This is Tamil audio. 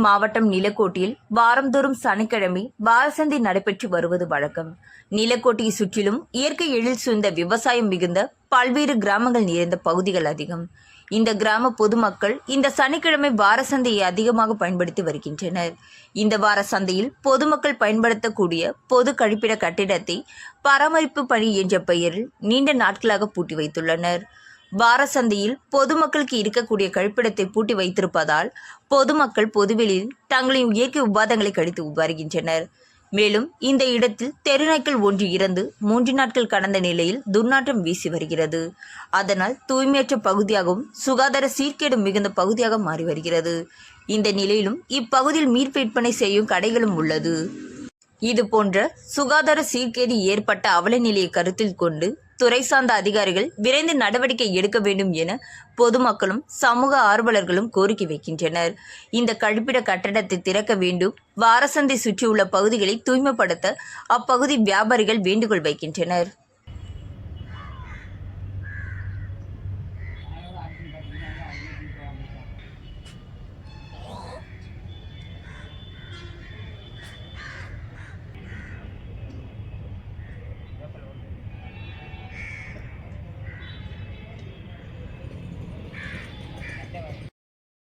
மாவட்டம் நிலக்கோட்டில் வாரந்தோறும் சனிக்கிழமை வாரசந்தை நடைபெற்று வருவது வழக்கம். நிலக்கோட்டையை சுற்றிலும் இயற்கை எழில் சூழ்ந்த விவசாயம் மிகுந்த பல்வேறு கிராமங்கள் நிறைந்த பகுதிகள் அதிகம். இந்த கிராம பொதுமக்கள் இந்த சனிக்கிழமை வார சந்தையை அதிகமாக பயன்படுத்தி வருகின்றனர். இந்த வார சந்தையில் பொதுமக்கள் பயன்படுத்தக்கூடிய பொது கழிப்பிட கட்டிடத்தை பராமரிப்பு பணி என்ற பெயரில் நீண்ட நாட்களாக பூட்டி வைத்துள்ளனர். வார சந்தையில் பொதுமக்களுக்கு இருக்கக்கூடிய கழிப்பிடத்தை பூட்டி வைத்திருப்பதால் பொதுமக்கள் பொதுவெளியில் தங்களின் இயற்கை உபாதங்களை கழித்து வருகின்றனர். மேலும் இந்த இடத்தில் தெருநாய்க்கள் ஒன்று இறந்து மூன்று நாட்கள் கடந்த நிலையில் துர்நாற்றம் வீசி வருகிறது. அதனால் தூய்மையற்ற பகுதியாகவும் சுகாதார சீர்கேடு மிகுந்த பகுதியாக மாறி வருகிறது. இந்த நிலையிலும் இப்பகுதியில் மீன் விற்பனை செய்யும் கடைகளும் உள்ளது. இது போன்ற சுகாதார சீர்கேடு ஏற்பட்ட அவல நிலையை கருத்தில் கொண்டு துறை சார்ந்த அதிகாரிகள் விரைந்து நடவடிக்கை எடுக்க வேண்டும் என பொதுமக்களும் சமூக ஆர்வலர்களும் கோரிக்கை வைக்கின்றனர். இந்த கழிப்பிட கட்டடத்தை திறக்க வேண்டும் வாரசந்தை சுற்றியுள்ள பகுதிகளை தூய்மைப்படுத்த அப்பகுதி வியாபாரிகள் வேண்டுகோள் வைக்கின்றனர்.